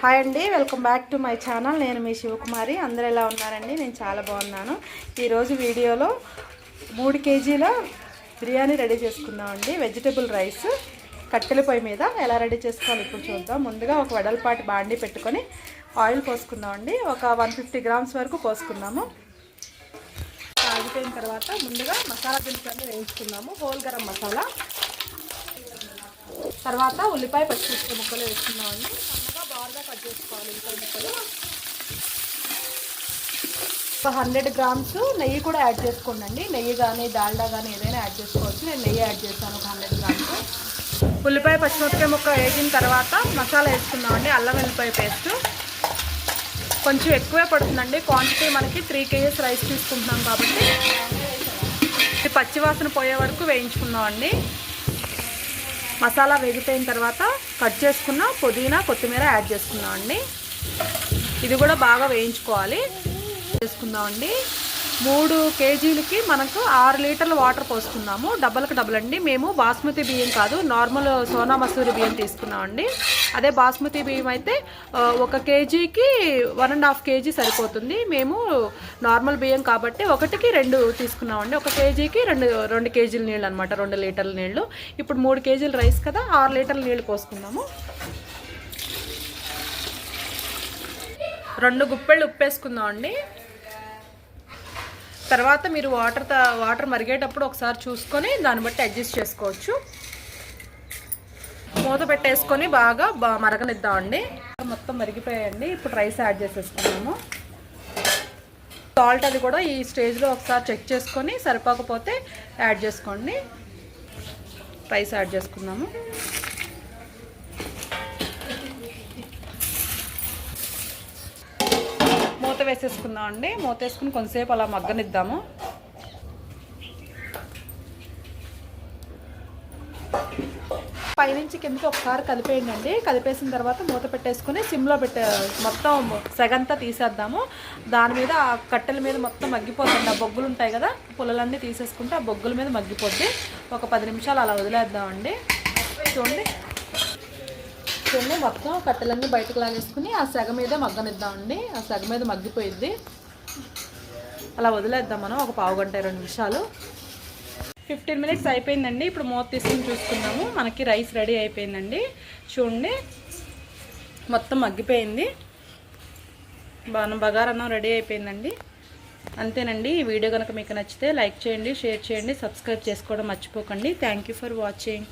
Hi అండి welcome back to my channel. నేను మీ శివకుమారి. అందరూ ఎలా ఉన్నారండి? నేను చాలా బాగున్నాను. ఈరోజు వీడియోలో మూడు కేజీల బిర్యానీ రెడీ చేసుకుందామండి వెజిటేబుల్ రైస్ కట్టెల పొయ్యి మీద ఎలా రెడీ చేసుకోవాలి ఇప్పుడు చూద్దాం. ముందుగా ఒక వెడల్పాటి బాండి పెట్టుకొని ఆయిల్ పోసుకుందామండి ఒక వన్ ఫిఫ్టీ గ్రామ్స్ వరకు పోసుకుందాము. ఆగిపోయిన తర్వాత ముందుగా మసాలా దినుసులు వేయించుకుందాము. హోల్ గరం మసాలా. తర్వాత ఉల్లిపాయ పచ్చిమిర్చి ముక్కలు వేసుకుందామండి కట్ చేసుకోవాలి ఇంకా ముక్కలు ఒక హండ్రెడ్ గ్రామ్స్ నెయ్యి కూడా యాడ్ చేసుకోండి నెయ్యి కానీ డాల్డా కానీ ఏదైనా యాడ్ చేసుకోవచ్చు. నేను నెయ్యి యాడ్ చేస్తాను ఒక హండ్రెడ్ గ్రామ్స్. ఉల్లిపాయ పచ్చిమిరపకాయ ముక్క వేగిన తర్వాత మసాలా వేసుకుందామండి. అల్లం వెల్లిపాయ పేస్ట్. కొంచెం ఎక్కువే పడుతుందండి. క్వాంటిటీ మనకి త్రీ కేజీస్ రైస్ తీసుకుంటున్నాం కాబట్టి. పచ్చివాసన పోయే వరకు వేయించుకుందామండి. మసాలా వేగిపోయిన తర్వాత కట్ చేసుకున్న పుదీనా కొత్తిమీర యాడ్ చేసుకుందామండి ఇది కూడా బాగా వేయించుకోవాలి. చేసుకుందామండి మూడు కేజీలకి మనకు ఆరు లీటర్ల వాటర్ పోసుకుందాము. డబ్బలకు డబల్ అండి. మేము బాస్మతి బియ్యం కాదు నార్మల్ సోనా మసూరి బియ్యం తీసుకున్నామండి అదే బాస్మతి బియ్యం అయితే ఒక కేజీకి వన్ అండ్ హాఫ్ కేజీ సరిపోతుంది. మేము నార్మల్ బియ్యం కాబట్టి ఒకటికి రెండు తీసుకున్నామండి. ఒక కేజీకి రెండు రెండు కేజీల నీళ్ళు అనమాట రెండు లీటర్ల నీళ్ళు. ఇప్పుడు మూడు కేజీల రైస్ కదా ఆరు లీటర్ల నీళ్ళు పోసుకుందాము రెండు గుప్పెళ్ళు ఉప్పేసుకుందామండి. తర్వాత మీరు వాటర్ వాటర్ మరిగేటప్పుడు ఒకసారి చూసుకొని దాన్ని బట్టి అడ్జస్ట్ చేసుకోవచ్చు. మూత పెట్టేసుకొని బాగా మరగనిద్దామండి. మొత్తం మరిగిపోయాయండి. ఇప్పుడు రైస్ యాడ్ చేసేసుకున్నాము. సాల్ట్ అది కూడా ఈ స్టేజ్లో ఒకసారి చెక్ చేసుకొని సరిపోకపోతే యాడ్ చేసుకోండి. రైస్ యాడ్ చేసుకున్నాము. మూత వేసేసుకుందాం అండి మూత వేసుకుని కొంతసేపు అలా మగ్గనిద్దాము. పైనుంచి కిందకి ఒకసారి కలిపేయండి అండి కలిపేసిన తర్వాత మూత పెట్టేసుకుని సిమ్లో పెట్టే మొత్తం సెగంతా తీసేద్దాము. దాని మీద ఆ కట్టెల మీద మొత్తం మగ్గిపోతుంది ఆ బొగ్గులు ఉంటాయి కదా పుల్లలన్నీ తీసేసుకుంటే ఆ బొగ్గుల మీద మగ్గిపోద్ది. ఒక పది నిమిషాలు అలా వదిలేద్దామండి. చూడండి. చూడండి మొత్తం కట్టెలన్నీ బయటకు లాగేసుకుని ఆ సెగ మీద మగ్గనిద్దామండి. ఆ సెగ మీద మగ్గిపోయిద్ది. అలా వదిలేద్దాం మనం ఒక పావు గంట రెండు నిమిషాలు. ఫిఫ్టీన్ మినిట్స్ అయిపోయిందండి. ఇప్పుడు మూత తీసుకుని చూసుకున్నాము. మనకి రైస్ రెడీ అయిపోయిందండి. చూడండి. మొత్తం మగ్గిపోయింది. బాగా బగారన్నం రెడీ అయిపోయిందండి. అంతేనండి. ఈ వీడియో కనుక మీకు నచ్చితే లైక్ చేయండి షేర్ చేయండి సబ్స్క్రైబ్ చేసుకోవడం మర్చిపోకండి. Thank you for watching